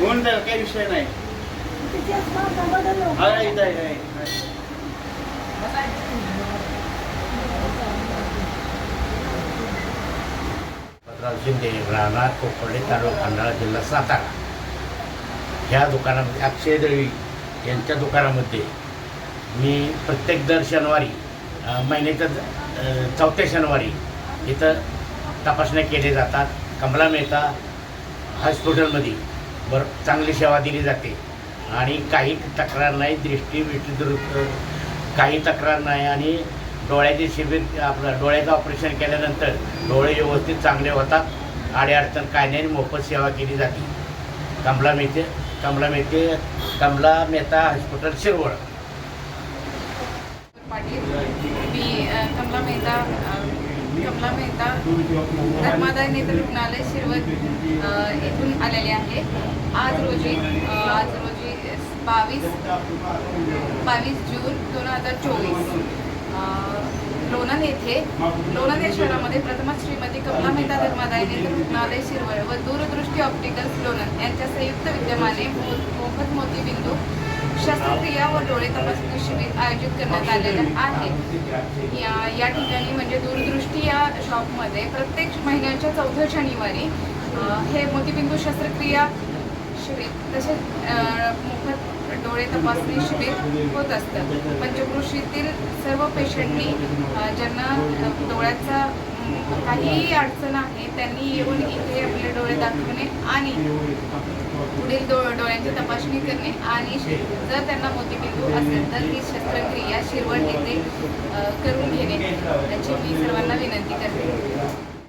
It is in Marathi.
होऊन झालं काही विषय नाही हा इथं आहे, शिंदे राहणार कोपर्डे तालुका खंडाळा जिल्हा सातारा. ह्या दुकानामध्ये अक्षय दळवी यांच्या दुकानामध्ये मी प्रत्येक दर शनिवारी महिन्याच्या चौथ्या शनिवारी इथं तपासण्या केल्या जातात. कमला मेहता हॉस्पिटलमध्ये बर चांगली सेवा दिली जाते. आणि काही तक्रार नाही दृष्टी बिष्टी दुरुस्त काही तक्रार नाही आणि डोळ्याचे शिबिर आपलं डोळ्याचं ऑपरेशन केल्यानंतर डोळे व्यवस्थित चांगले होतात. अडीअडचण काय नाही मोफत सेवा केली जाते. कमला मेथे कमला मेथे कमला मेहता हॉस्पिटल शिरवळ. पाटील मी कमला मेहता कमला मेहता धर्मादाय नेत्र रुग्णालय शिरवत इथून येथून आलेले आहे. आज रोजी आज रोजी बावीस बावीस जून दोन हजार चोवीस. लोणंद येथे. लोणंद या शहरामध्ये प्रथमच श्रीमती कमला मेहता धर्मादाय नेत्र रुग्णालय शिरवळ व दूरदृष्टी ऑप्टिकल्स लोणंद यांच्या संयुक्त विद्यमाने मो- मोफत मोतीबिंदू शस्त्रक्रिया व डोळे तपासणी शिबिर आयोजित करण्यात आलेलं आहे. या या ठिकाणी म्हणजे दूरदृष्टी या शॉपमध्ये प्रत्येक महिन्याच्या चौथ्या शनिवारी हे मोतीबिंदू शस्त्रक्रिया शिबिर तसेच मोफत डोळे तपासणी शिबिर होत असतं. पंचकृषीतील सर्व पेशंटनी ज्यांना डोळ्याचा काहीही अडचण आहे त्यांनी येऊन इथे आपले डोळे दाखवणे आणि पुढील डो डोळ्यांची तपासणी करणे आणि जर त्यांना मोतीबिंदू असेल तर ही शस्त्रक्रिया शिरवण येथे करून घेणे. याची मी सर्वांना विनंती करते.